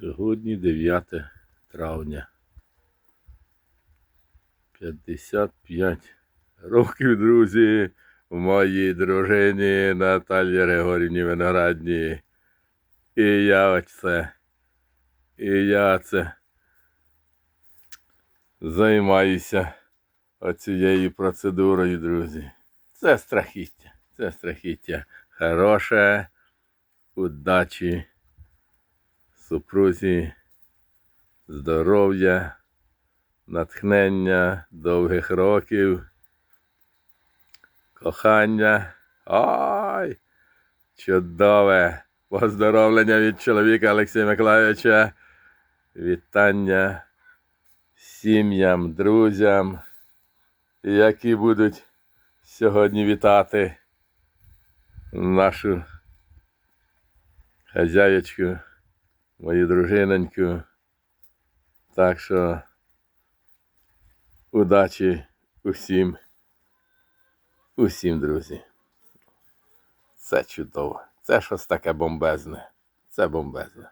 Сьогодні 9 травня. 55 років, друзі, моїй дружині Наталі Григорівні Виноградній. І я оце. І я це займаюся оцією процедурою, друзі. Це страхіття. Це страхіття. Хороше, удачі, супрузі, здоров'я, натхнення, довгих років, кохання. Ой! Чудове! Поздоровлення від чоловіка Олексія Миколайовича. Вітання сім'ям, друзям, які будуть сьогодні вітати нашу хазяєчку, мою дружиноньку. Так що удачі усім, усім, друзі. Це чудово. Це щось таке бомбезне. Це бомбезне.